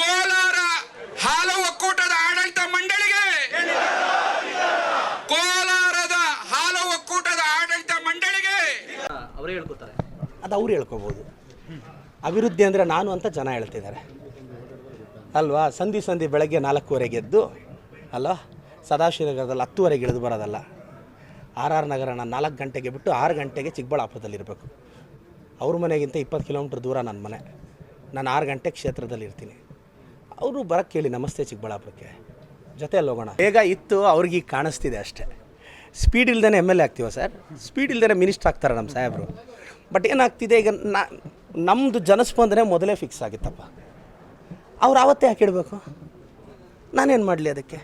ಕೋಲಾರ ಹಾಲು ಒಕ್ಕೂಟದ ಆಡಳಿತ ಮಂಡಳಿಗೆ. ಕೋಲಾರದ ಹಾಲು ಒಕ್ಕೂಟದ ಆಡಳಿತ ಮಂಡಳಿಗೆ. ಅವ್ರು ಹೇಳ್ಕೊತಾರೆ ಅದು ಅವ್ರು ಹೇಳ್ಕೋಬೋದು. ಅಭಿವೃದ್ಧಿ ಅಂದ್ರೆ ನಾನು ಅಂತ ಜನ ಹೇಳ್ತಿದ್ದಾರೆ. ಅಲ್ವಾ? ಸಂಧಿ ಸಂಧಿ ಬೆಳಗ್ಗೆ ನಾಲ್ಕೂವರೆಗೆ ಎದ್ದು ಅಲ್ವಾ ಸದಾಶಿವನಗರದಲ್ಲಿ ಹತ್ತುವರೆಗೆ ಇಳಿದು ಬರೋದಲ್ಲ. ಆರ್ ಆರ್ ನಗರನ ನಾಲ್ಕು ಗಂಟೆಗೆ ಬಿಟ್ಟು ಆರು ಗಂಟೆಗೆ ಚಿಕ್ಕಬಳ್ಳಾಪುರದಲ್ಲಿರಬೇಕು. ಅವ್ರ ಮನೆಗಿಂತ ಇಪ್ಪತ್ತು ಕಿಲೋಮೀಟ್ರ್ ದೂರ ನನ್ನ ಮನೆ. ನಾನು ಆರು ಗಂಟೆ ಕ್ಷೇತ್ರದಲ್ಲಿ ಇರ್ತೀನಿ ಅವರು ಬರೋಕ್ಕೆ ಕೇಳಿ ನಮಸ್ತೆ ಚಿಕ್ಕಬಳ್ಳಾಪುರಕ್ಕೆ. ಜೊತೆಯಲ್ಲಿ ಹೋಗೋಣ. ಬೇಗ ಇತ್ತು, ಅವ್ರಿಗೆ ಈಗ ಕಾಣಿಸ್ತಿದೆ ಅಷ್ಟೇ. ಸ್ಪೀಡ್ ಇಲ್ದೇ ಎಂ ಎಲ್ ಎ ಆಗ್ತೀವ ಸರ್ ಸ್ಪೀಡ್ ಇಲ್ದೇ ಮಿನಿಸ್ಟ್ರ್ ಆಗ್ತಾರೆ ನಮ್ಮ ಸಾಹೇಬರು. ಬಟ್ ಏನಾಗ್ತಿದೆ, ಈಗ ನಾ ನಮ್ಮದು ಜನಸ್ಪಂದನೆ ಮೊದಲೇ ಫಿಕ್ಸ್ ಆಗಿತ್ತಪ್ಪ. ಅವ್ರು ಆವತ್ತೇ ಹಾಕಿಡಬೇಕು ನಾನೇನು ಮಾಡಲಿ ಅದಕ್ಕೆ?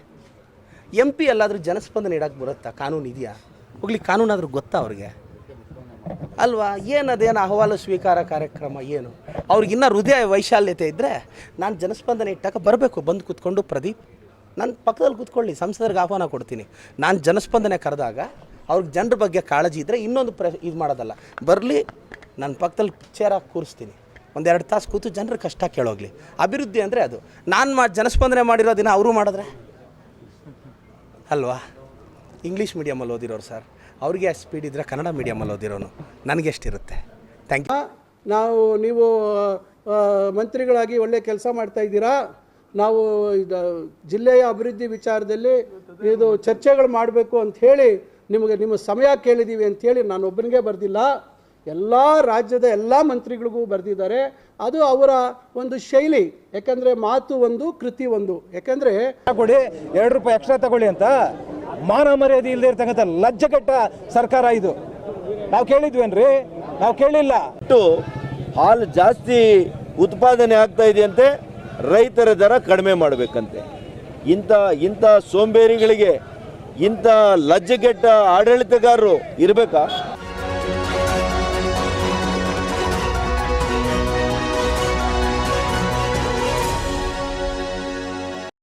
ಎಂ ಪಿ ಎಲ್ಲಾದರೂ ಜನಸ್ಪಂದನೆ ಇಡಕ್ಕೆ ಬರುತ್ತಾ? ಕಾನೂನು ಇದೆಯಾ? ಹೋಗ್ಲಿ, ಕಾನೂನಾದರೂ ಗೊತ್ತಾ ಅವ್ರಿಗೆ? ಅಲ್ವಾ? ಏನದೇನು ಅಹವಾಲು ಸ್ವೀಕಾರ ಕಾರ್ಯಕ್ರಮ ಏನು? ಅವ್ರಿಗಿನ್ನ ಹೃದಯ ವೈಶಾಲ್ಯತೆ ಇದ್ದರೆ ನಾನು ಜನಸ್ಪಂದನೆ ಇಟ್ಟಾಗ ಬರಬೇಕು. ಬಂದು ಕೂತ್ಕೊಂಡು ಪ್ರದೀಪ್ ನನ್ನ ಪಕ್ಕದಲ್ಲಿ ಕೂತ್ಕೊಳ್ಳಿ, ಸಂಸದರಿಗೆ ಆಹ್ವಾನ ಕೊಡ್ತೀನಿ. ನಾನು ಜನಸ್ಪಂದನೆ ಕರೆದಾಗ ಅವ್ರಿಗೆ ಜನರ ಬಗ್ಗೆ ಕಾಳಜಿ ಇದ್ದರೆ ಇನ್ನೊಂದು ಪ್ರ, ಇದು ಮಾಡೋದಲ್ಲ. ಬರಲಿ ನನ್ನ ಪಕ್ಕದಲ್ಲಿ ಚೇರಾಗಿ ಕೂರಿಸ್ತೀನಿ. ಒಂದೆರಡು ತಾಸು ಕೂತು ಜನರ ಕಷ್ಟ ಕೇಳೋಗ್ಲಿ. ಅಭಿವೃದ್ಧಿ ಅಂದರೆ ಅದು. ನಾನು ಮಾ, ಜನಸ್ಪಂದನೆ ಮಾಡಿರೋ ದಿನ ಅವರು ಮಾಡಿದ್ರೆ? ಅಲ್ವಾ? ಇಂಗ್ಲೀಷ್ ಮೀಡಿಯಮಲ್ಲಿ ಓದಿರೋರು ಸರ್ ಅವ್ರಿಗೆ ಅಷ್ಟು ಸ್ಪೀಡ್ ಇದ್ದರೆ ಕನ್ನಡ ಮೀಡಿಯಮಲ್ಲಿ ಓದಿರೋನು? ನನಗೆ ಎಷ್ಟಿರುತ್ತೆ? ಥ್ಯಾಂಕ್ ಯು ನಾವು ನೀವು ಮಂತ್ರಿಗಳಾಗಿ ಒಳ್ಳೆ ಕೆಲಸ ಮಾಡ್ತಾ ಇದ್ದೀರಾ? ನಾವು ಇದು ಜಿಲ್ಲೆಯ ಅಭಿವೃದ್ಧಿ ವಿಚಾರದಲ್ಲಿ ಇದು ಚರ್ಚೆಗಳು ಮಾಡಬೇಕು ಅಂತ ಹೇಳಿ ನಿಮಗೆ ನಿಮ್ಮ ಸಮಯ ಕೇಳಿದ್ದೀವಿ ಅಂಥೇಳಿ ನಾನು ಒಬ್ಬನಿಗೆ ಬರೆದಿಲ್ಲ. ಎಲ್ಲ ರಾಜ್ಯದ ಎಲ್ಲ ಮಂತ್ರಿಗಳಿಗೂ ಬರೆದಿದ್ದಾರೆ. ಅದು ಅವರ ಒಂದು ಶೈಲಿ. ಯಾಕಂದರೆ ಮಾತು ಒಂದು ಕೃತಿ ಒಂದು. ಯಾಕಂದರೆ ಕೊಡಿ ಎರಡು ರೂಪಾಯಿ ಎಕ್ಸ್ಟ್ರಾ ತಗೊಳ್ಳಿ ಅಂತ. ಮಾನ ಮರ್ಯಾದೆ ಇಲ್ಲದೆ ಇರ್ತಕ್ಕಂಥ ಲಜ್ಜೆಗೆಟ್ಟ ಸರ್ಕಾರ ಇದು. ನಾವು ಕೇಳಿದ್ವೇನ್ರಿ? ನಾವು ಕೇಳಿಲ್ಲ. ಹಾಲು ಜಾಸ್ತಿ ಉತ್ಪಾದನೆ ಆಗ್ತಾ ಇದೆಯಂತೆ, ರೈತರ ದರ ಕಡಿಮೆ ಮಾಡಬೇಕಂತೆ. ಇಂಥ ಇಂಥ ಸೋಂಬೇರಿಗಳಿಗೆ ಇಂಥ ಲಜ್ಜೆಗೆಟ್ಟ ಆಡಳಿತಗಾರರು ಇರಬೇಕಾ?